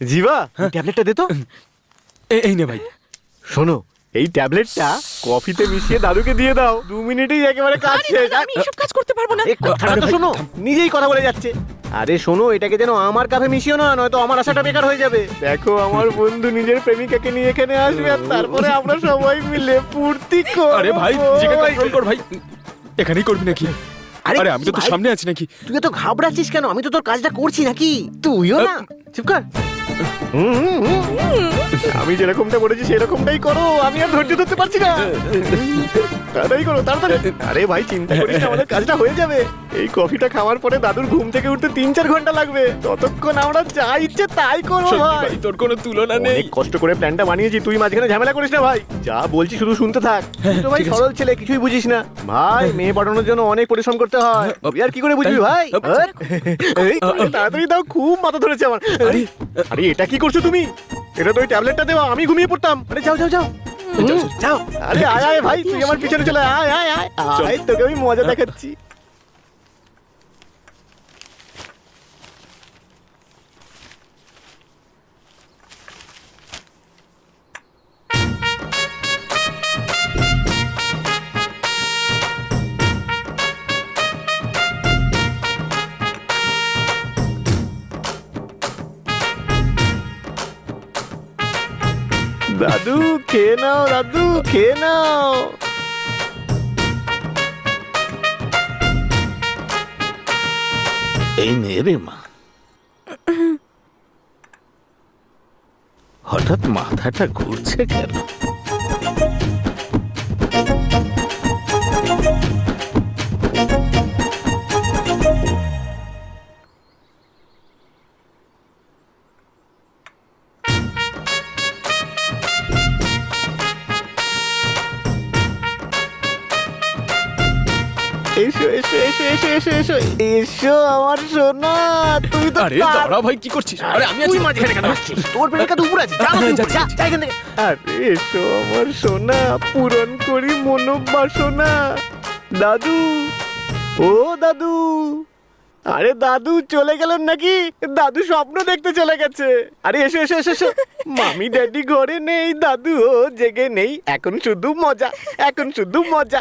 জিবা ট্যাবলেটটা দে তো। এই নে ভাই। শোনো এই ট্যাবলেটটা কফিতে মিশিয়ে দাদুকে দিয়ে দাও। দু মিনিটেই একেবারে কাজ শেষ। আমি এসব কাজ করতে পারব না। কথাটা তো শোনো নিজেই কথা বলে যাচ্ছে। আরে শোনো এটাকে যেন আমার কাফে মিশিও না নয়তো আমার আশাটা বেকার হয়ে যাবে। দেখো আমার বন্ধু নিজের প্রেমিকাকে নিয়ে এখানে আসবে আর তারপরে আমরা সবাই মিলে ফুর্তি করব। আরে ভাই নিজেকে কন্ট্রোল কর ভাই। এখানেই করবি নাকি? আরে আরে আমি তো তোর সামনে আছি নাকি? তুই তো ঘাবড়াচ্ছিস কেন? আমি তো তোর কাজটা করছি নাকি? তুইও না। চুপ কর। আমি যেরকমটা বলেছি সেরকমটাই করো। আমি আর ধৈর্য ধরতে পারছি না। তাড়াতাড়ি করো তাড়াতাড়ি। আরে ভাই চিন্তা করিস না, আমাদের কাজটা হয়ে যাবে। এই কফিটা খাওয়ার পরে দাদুর ঘুম থেকে উঠতে তিন চার ঘণ্টা লাগবে। ততক্ষণ আমরা যা ইচ্ছে তাই করব ভাই। তোর কোনো তুলনা নেই। কষ্ট করে প্ল্যানটা বানিয়েছি তুই মাঝখানে ঝামেলা করিস না ভাই। যা বলছি শুধু শুনতে থাক। তো ভাই সরল ছেলে কিছুই বুঝিস না। ভাই মেয়ে পাঠানোর জন্য অনেক পরিশ্রম করতে হয়। তুই আর কি করে বুঝবি ভাই? তাড়াতাড়ি দাও খুব মাথা ধরেছে আমার। আরে, এটা কি করছ তুমি? এটা তো ওই ট্যাবলেটটা দেওয়া আমি ঘুমিয়ে পড়তাম। আরে যাও যাও যাও। যাও। আরে আয় আয় ভাই তুই আমার পিছনে চলে আয় আয় আয়। আয় তোকে আমি মজা দেখাচ্ছি। দাদু খেয়ে নাও দাদু খেয়ে নাও। এই নে রে মা। হঠাৎ মাথাটা ঘুরছে কেন? এসো এসো এসো এসো এসো এসো এসো আমার সোনা তুই তো আরে দাঁড়া ভাই কি করছিস? আরে আমি আছি। মাঝখানে কেন আসছিস? তোর প্রেমিকা তো উপরে আছে যা, যা এখান থেকে। আরে এসো আমার সোনা পূরণ করি মনোবাসনা। দাদু ও দাদু আরে দাদু চলে গেলেন নাকি? দাদু স্বপ্ন দেখতে চলে গেছে। আরে এসো এসো এসো এসো। মামি ড্যাডি ঘরে নেই দাদু ও জেগে নেই। এখন শুধু মজা এখন শুধু মজা।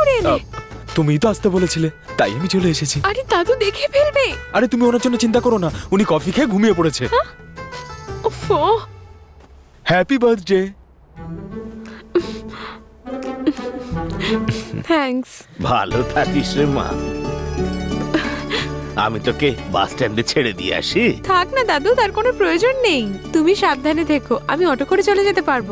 করে এলে? তুমিই তো আসতে বলেছিলে তাই আমি চলে এসেছি। আরে দাদু দেখে ফেলবে। আরে তুমি ওনার জন্য চিন্তা করো না উনি কফি খেয়ে ঘুমিয়ে পড়েছে। হ্যাপি বার্থডে থ্যাঙ্কস ভালো থাকিস রে মা। আমি তোকে বাস স্ট্যান্ডে ছেড়ে দিয়ে আসি। থাক না দাদু তার কোনো প্রয়োজন নেই। তুমি সাবধানে থেকো আমি অটো করে চলে যেতে পারব।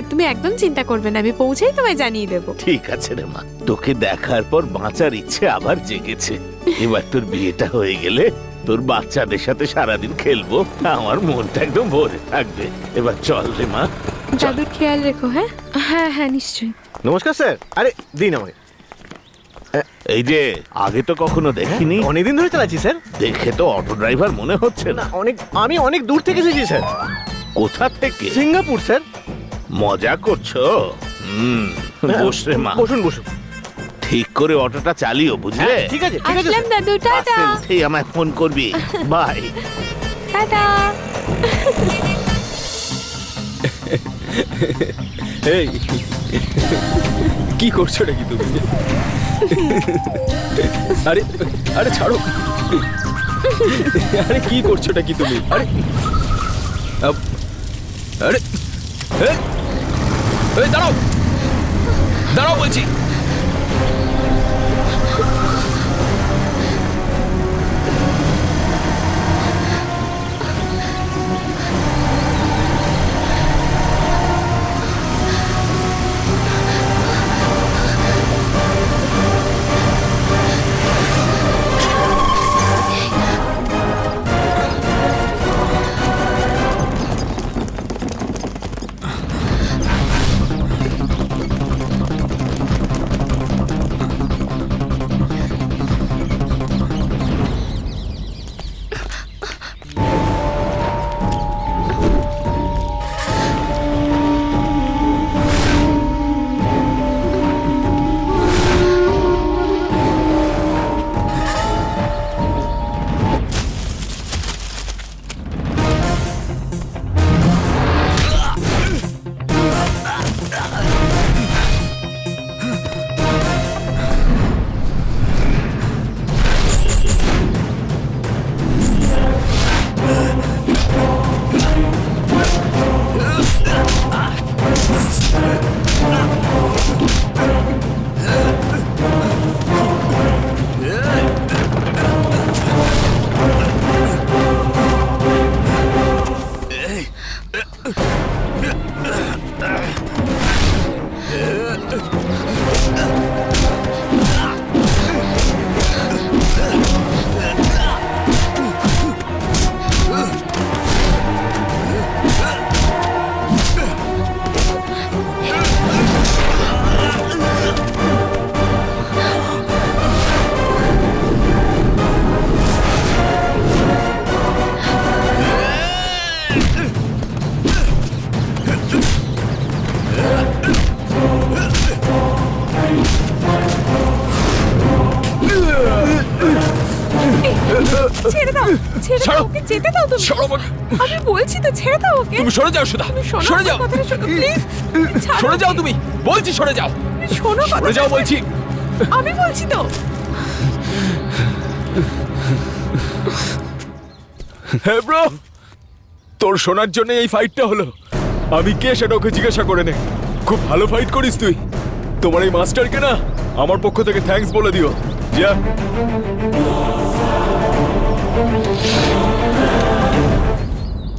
আর তুমি একদম চিন্তা করবে না আমি পৌঁছেই তোমায় জানিয়ে দেবো। ঠিক আছে রে মা তোকে দেখার পর বাঁচার ইচ্ছে আবার জেগেছে। এবার তোর বিয়েটা হয়ে গেলে তোর বাচ্চাদের সাথে সারাদিন খেলব আমার মনটা একদম ভরে থাকবে। এবার চল রে মা দাদুর খেয়াল রেখো হ্যাঁ? হ্যাঁ হ্যাঁ নিশ্চয়ই। নমস্কার স্যার আরে দিন আমাকে। এই যে আগে তো কখনো দেখিনি। অনেকদিন ধরে চালাচ্ছি স্যার। দেখে তো অটো ড্রাইভার মনে হচ্ছে না। না অনেক আমি অনেক দূর থেকে এসেছি স্যার। কোথা থেকে? Singapore sir. মজা করছ? হুম বস রে মা। বসুন বসুন। ঠিক করে অটোটা চালিও বুঝলে? হ্যাঁ, ঠিক আছে ঠিক আছে। আসলাম দাদু টাটা। বাসে উঠেই আমায় ফোন করবি। বাই। টাটা। এই কি করছ নাকি তুমি? আরে আরে ছাড়ো। আরে কি করছ নাকি তুমি? আরে আব- আরে এই, এই দাঁড়াও। দাঁড়াও বলছি। ছেড়ে দাও। ওকে যেতে দাও তুমি। সরো আমাকে। আমি বলছি তো ছেড়ে দাও ওকে। তুমি সরে যাও সুধা তুমি শোনো সরে আমার যাও। কথাটা শোনো প্লিজ সরে যাও তুমি বলছি সরে যাও। শোনো সরে কথাটা। যাও বলছি। আমি বলছি তো। হ্যাঁ ব্রো তোর শোনার জন্য এই ফাইটটা হলো। আমি কে সেটা ওকে জিজ্ঞাসা করে নে। খুব ভালো ফাইট করিস তুই। তোমার এই মাস্টারকে না আমার পক্ষ থেকে থ্যাঙ্কস বলে দিও। যা। Thank you.